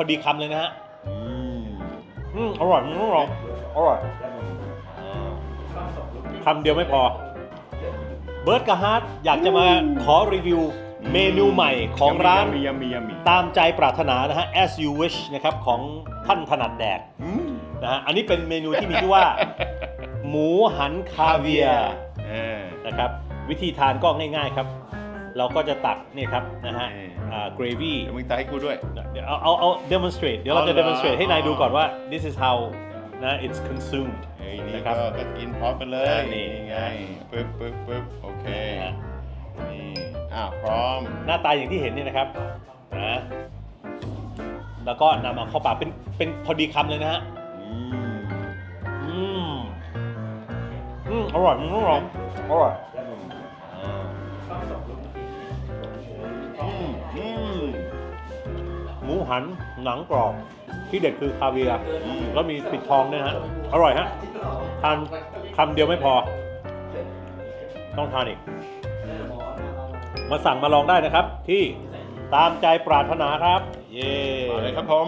อดีคำเลยนะฮะ อืมอืมอร่อยมันต้องลองอร่อยคำเดียวไม่พอ เบิร์ดกับฮาร์ดอยากจะมาขอรีวิวเมนูใหม่ของร้านมียมียมีตามใจปรารถนานะฮะ as you wish นะครับของท่านถนัดแดกอืมนะฮะอันนี้เป็นเมนูที่มีชื่อว่า หมูหันคาเวียร์เออนะครับ วิธีทานก็ง่ายๆครับ เราก็จะตักนี่ครับนะฮะนี่อ่า gravy เดี๋ยวมึงตายให้กูด้วย เดี๋ยวเอาเอาเอา demonstrate เดี๋ยวเราจะเอาเหรอ demonstrate ให้นายดูก่อนอ๋อว่า this is how นะ it's consumed เฮ้ยนี่นะครับ ก็ก็กินพร้อมกันเลยอ่านี่นี่ ไงปึ๊บปึ๊บปึ๊บโอเคนะฮะนี่อ้าวพร้อม หน้าตาอย่างที่เห็นเนี่ยนะครับนะแล้วก็นำเอาเข้าปากเป็นเป็นพอดีคำเลยนะฮะ อืมอืม อืม อร่อยมันต้องลองอร่อยอื หันหนังกรอบที่เด็ดคือคาเวียร์อืมแล้วมีปิดทองด้วยฮะ อร่อยฮะ ทานคำเดียวไม่พอ ต้องทานอีก มาสั่งมาลองได้นะครับ ที่ตามใจปรารถนาครับ เย้มาเลยครับผม